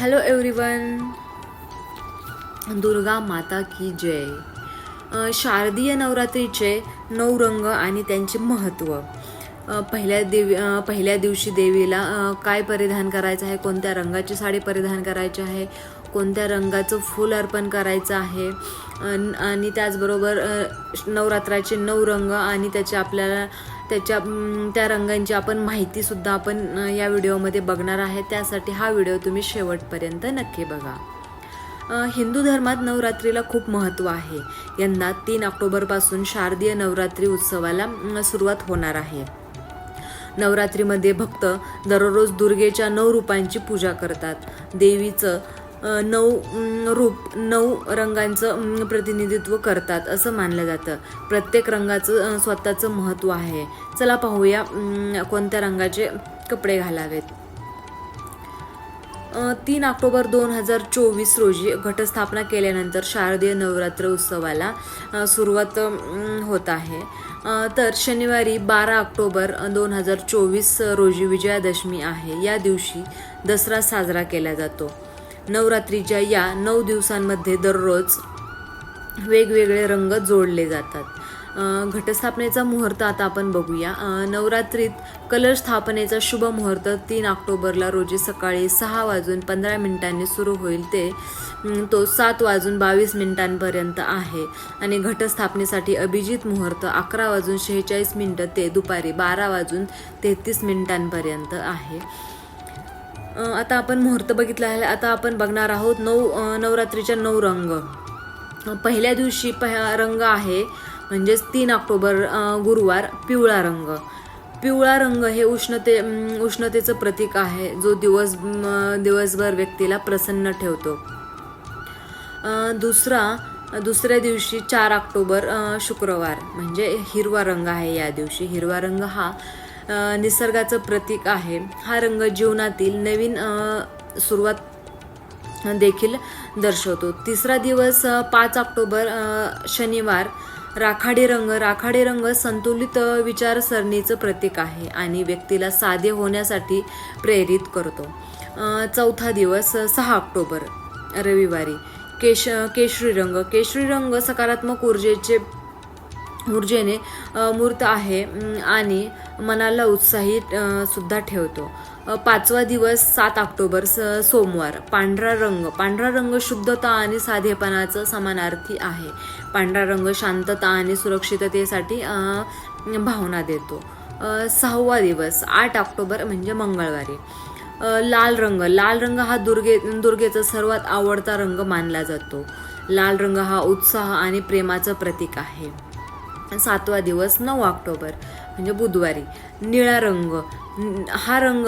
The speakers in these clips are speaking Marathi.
हॅलो एव्हरीवन दुर्गा माता की जय. शारदीय नवरात्रीचे नऊ रंग आणि त्यांचे महत्त्व पहिल्या देवी पहिल्या दिवशी देवीला काय परिधान करायचं आहे? कोणत्या रंगाची साडी परिधान करायची आहे? कोणत्या रंगाचं फूल अर्पण करायचं आहे? अन- आणि त्याचबरोबर नवरात्राचे नऊ रंग आणि त्याचे आपल्याला त्याच्या त्या रंगांची आपण माहितीसुद्धा आपण या व्हिडिओमध्ये बघणार आहे. त्यासाठी हा व्हिडिओ तुम्ही शेवटपर्यंत नक्की बघा. हिंदू धर्मात नवरात्रीला खूप महत्त्व आहे. यंदा तीन ऑक्टोबरपासून शारदीय नवरात्री उत्सवाला सुरुवात होणार आहे. नवरात्रीमध्ये भक्त दररोज दुर्गेच्या नऊ रूपांची पूजा करतात. देवीचं नऊ रूप नऊ रंगांचं प्रतिनिधित्व करतात असं मानलं जातं. प्रत्येक रंगाचं स्वतःचं महत्त्व आहे. चला पाहूया कोणत्या रंगाचे कपडे घालावेत. तीन ऑक्टोबर दोन हजार चोवीस रोजी घटस्थापना केल्यानंतर शारदीय नवरात्र उत्सवाला सुरुवात होत आहे. तर शनिवारी बारा ऑक्टोबर दोन हजार चोवीस रोजी विजयादशमी आहे. या दिवशी दसरा साजरा केला जातो. नवरात्रीच्या या नऊ दिवसांमध्ये दररोज वेगवेगळे रंग जोडले जातात. घटस्थापनेचा मुहूर्त आता आपण बघूया. नवरात्रीत कलर स्थापनेचा शुभ मुहूर्त तीन ऑक्टोबरला रोजी सकाळी सहा वाजून पंधरा मिनिटांनी सुरू होईल ते तो सात वाजून बावीस मिनिटांपर्यंत आहे. आणि घटस्थापनेसाठी अभिजित मुहूर्त अकरा वाजून शेहेचाळीस मिनटं ते दुपारी बारा वाजून तेहतीस मिनिटांपर्यंत आहे. आता आपण मुहूर्त बघितला आहे. आता आपण बघणार आहोत नऊ नवरात्रीच्या नऊ रंग. पहिल्या दिवशी पह रंग आहे म्हणजेच तीन ऑक्टोबर गुरुवार पिवळा रंग. पिवळा रंग हे उष्णते उष्णतेचं प्रतीक आहे जो दिवस दिवसभर व्यक्तीला प्रसन्न ठेवतो. दुसरा दुसऱ्या दिवशी चार ऑक्टोबर शुक्रवार म्हणजे हिरवा रंग आहे या दिवशी. हिरवा रंग हा निसर्गाचं प्रतीक आहे. हा रंग जीवनातील नवीन सुरुवात देखील दर्शवतो. तिसरा दिवस पाच ऑक्टोबर शनिवार. राखाडी रंग राखाडी रंग संतुलित विचारसरणीचं प्रतीक आहे आणि व्यक्तीला साधे होण्यासाठी प्रेरित करतो. चौथा दिवस सहा ऑक्टोबर रविवारी. केश केशरी रंग. केशरी रंग सकारात्मक ऊर्जेचे ऊर्जेने मूर्त आहे आणि मनाला उत्साही सुद्धा ठेवतो. पाचवा दिवस सात ऑक्टोबर स सोमवार. पांढरा रंग. पांढरा रंग शुद्धता आणि साधेपणाचं समानार्थी आहे. पांढरा रंग शांतता आणि सुरक्षिततेसाठी भावना देतो. सहावा दिवस आठ ऑक्टोबर म्हणजे मंगळवारी. लाल रंग. लाल रंग हा दुर्गे दुर्गेचा सर्वात आवडता रंग मानला जातो. लाल रंग हा उत्साह आणि प्रेमाचं प्रतीक आहे. सातवा दिवस नऊ ऑक्टोबर म्हणजे बुधवारी. निळा रंग. हा रंग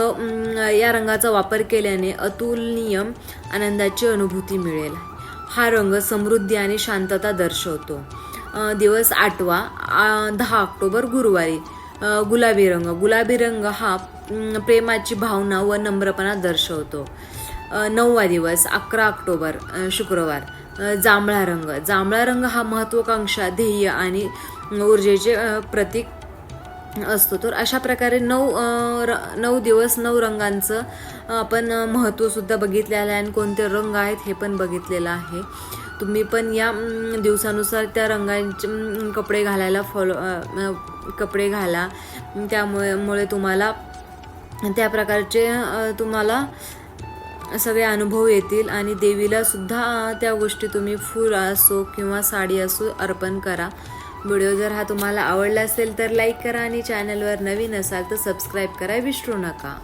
या रंगाचा वापर केल्याने अतुलनीय आनंदाची अनुभूती मिळेल. हा रंग समृद्धी आणि शांतता दर्शवतो. दिवस आठवा दहा ऑक्टोबर गुरुवारी. गुलाबी रंग. गुलाबी रंग हा प्रेमाची भावना व नम्रपणा दर्शवतो. नववा दिवस अकरा ऑक्टोबर शुक्रवार. जांभळा रंग. जांभळा रंग हा महत्वाकांक्षा ध्येय आणि ऊर्जेचे प्रतीक असतो. तर अशा प्रकारे नऊ र नऊ दिवस नऊ रंगांचं आपण महत्त्वसुद्धा बघितलेलं आहे आणि कोणते रंग आहेत हे पण बघितलेलं आहे. तुम्ही पण या दिवसानुसार त्या रंगांचे कपडे घालायला फॉलो कपडे घाला. त्यामुळे मुळे तुम्हाला त्या प्रकारचे तुम्हाला सगळे अनुभव येतील आणि देवीला सुद्धा त्या गोष्टी तुम्ही फूल असो किंवा साडी असो अर्पण करा. व्हिडिओ जर हा तुम्हाला आवडला असेल तर लाईक करा आणि चॅनलवर नवीन असाल तर सबस्क्राईब करा विसरू नका.